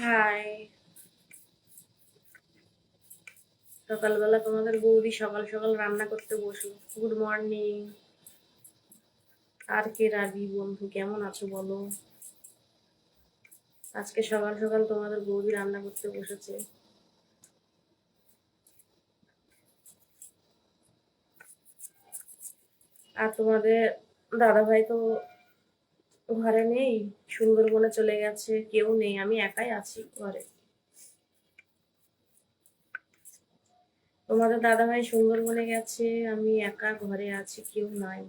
High. সকালবেলা তোমাদের বৌদি সকাল সকাল রান্না করতে বসল। গুড মর্নিং আর কে রাবি বন্ধু, কেমন আছো বলো? আজকে সকাল সকাল তোমাদের বৌদি রান্না করতে বসেছে। আর তোমাদের দাদা ভাই তো ঘরে নেই, সুন্দরবনে চলে গেছে, কেউ নেই, আমি একাই আছি ঘরে। তোমাদের দাদা ভাই সুন্দরবনে গেছে, আমি একা ঘরে আছি, কেউ নাই।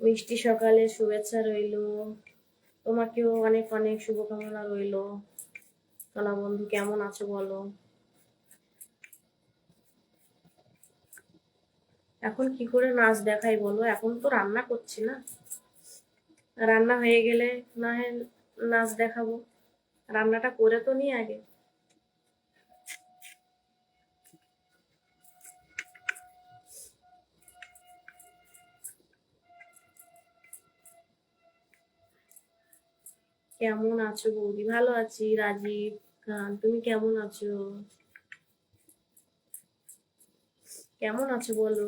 মিষ্টি সকালে শুভেচ্ছা রইল, তোমাকেও অনেক অনেক শুভকামনা রইল। সোনা বন্ধু, কেমন আছো বলো? এখন কি করে নাচ দেখাই বলো? এখন তো রান্না করছি না। রান্না হয়ে গেলে না হয় নাচ দেখাবো। রান্নাটা করে তো নি আগে। কেমন আছো বৌদি? ভালো আছি। রাজীব খান তুমি কেমন আছো? কেমন আছো বলো?